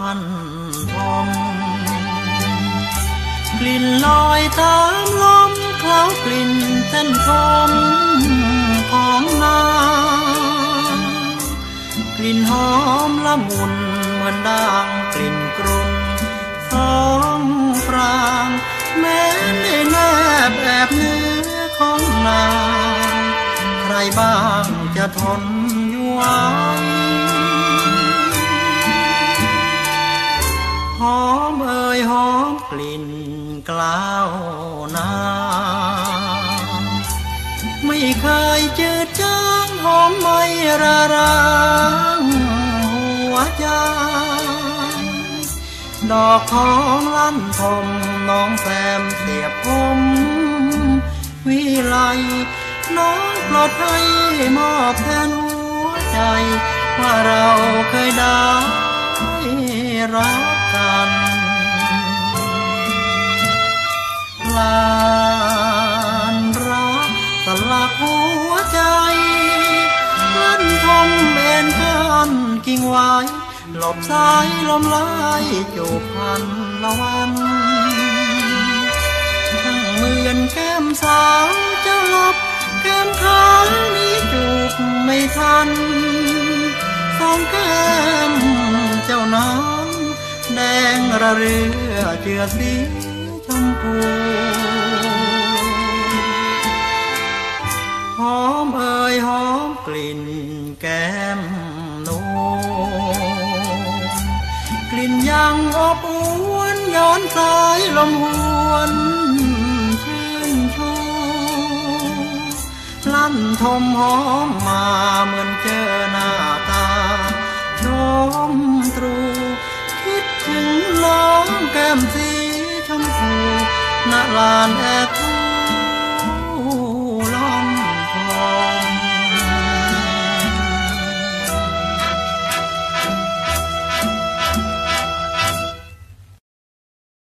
านผมกลิ่นลอยตามลมเคล้ากลิ่นเส้นผมของนางกลิ่นหอมละมุนเหมือนดังกลิ่นกรุ่นสองปรางแม้ในแนบแอบเนื้อของนางใครบ้างจะทนอยู่ไว กลิ่นกล้าวนาไม่เคยเจอจางหอมไม่ระรางหัวใจดอกของลั่นทมน้องแซมเสียบผมวิไลน้องปลดให้มอบแทนหัวใจ ว่าเราเคยได้รัก ลานรักสลักหัวใจลั่นทมเบนกันกิ่งไว้หลบสายลมลายจูบพันละวันทั้งเมือนแก้มสาวจะหลบแก้มขาวนี้จูบไม่ทันสองแก้มเจ้านั้นแดงระเรือเจือสี ยหอมกลิ่นแก้มนวลกลิ่นยังอบอวนย้อนสายลมหวนชื่นชูลั่นทมหอมมาเหมือนเจอหน้าตาชมตรู คิดถึงน้องแก้มสีชมพูณลานแอบ